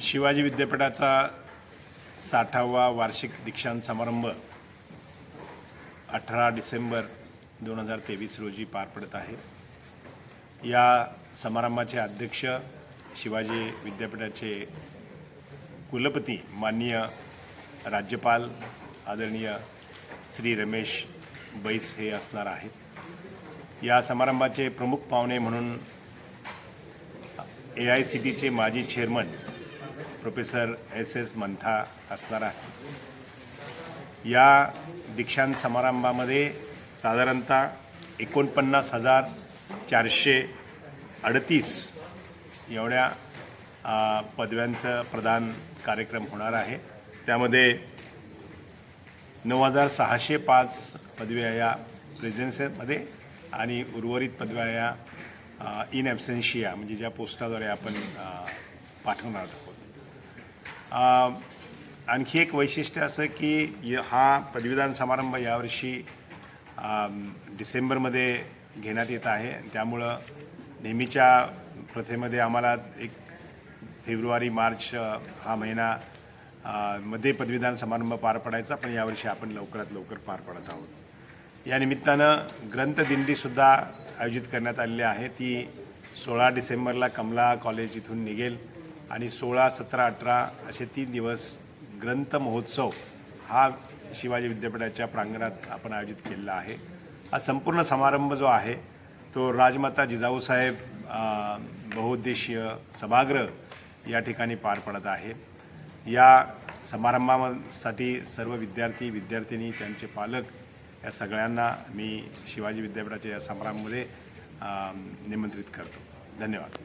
शिवाजी विद्यापीठाचा साठावा वार्षिक दीक्षांत समारंभ अठरा डिसेंबर दोन हजार तेवीस रोजी पार पडत आहे. या समारंभाचे अध्यक्ष शिवाजी विद्यापीठाचे कुलपती माननीय राज्यपाल आदरणीय श्री रमेश बैस हे असणार आहेत. या समारंभाचे प्रमुख पाहुणे म्हणून ए आय सी टीचे माजी chairman professor S S Mantha असणार आहे. या दीक्षांत समारंभामध्ये साधारणतः एकोणपन्नास हजार चारशे अडतीस एवढ्या पदव्यांचं प्रदान कार्यक्रम होणार आहे. त्यामध्ये नऊ हजार सहाशे पाच पदव्या या प्रेझेन्समध्ये आणि उर्वरित पदव्या या इन ॲब्सेन्शिया म्हणजे ज्या पोस्टाद्वारे आपण पाठवणार आहोत. आणखी एक वैशिष्ट्य असं की य- हा पदवीदान समारंभ यावर्षी डिसेंबरमध्ये घेण्यात येत आहे. त्यामुळं नेहमीच्या प्रथेमध्ये आम्हाला एक फेब्रुवारी मार्च हा महिना मध्ये पदवीदान समारंभ पार पडायचा पण यावर्षी आपण लवकरात लवकर पार पडत आहोत. या निमित्तानं ग्रंथदिंडीसुद्धा आयोजित करण्यात आलेली आहे. ती सोळा डिसेंबरला कमला कॉलेज इथून निघेल आणि सोळा सतरा अठरा असे तीन दिवस ग्रंथ महोत्सव हा शिवाजी विद्यापीठाच्या प्रांगणात आपण आयोजित केलेला आहे. हा संपूर्ण समारंभ जो आहे तो राजमाता जिजाऊसाहेब बहुउद्देशीय सभागृह या ठिकाणी पार पडत आहे. या समारंभासाठी सर्व विद्यार्थी विद्यार्थिनी त्यांचे पालक या सगळ्यांना मी शिवाजी विद्यापीठाच्या या समारंभामध्ये निमंत्रित करतो. धन्यवाद.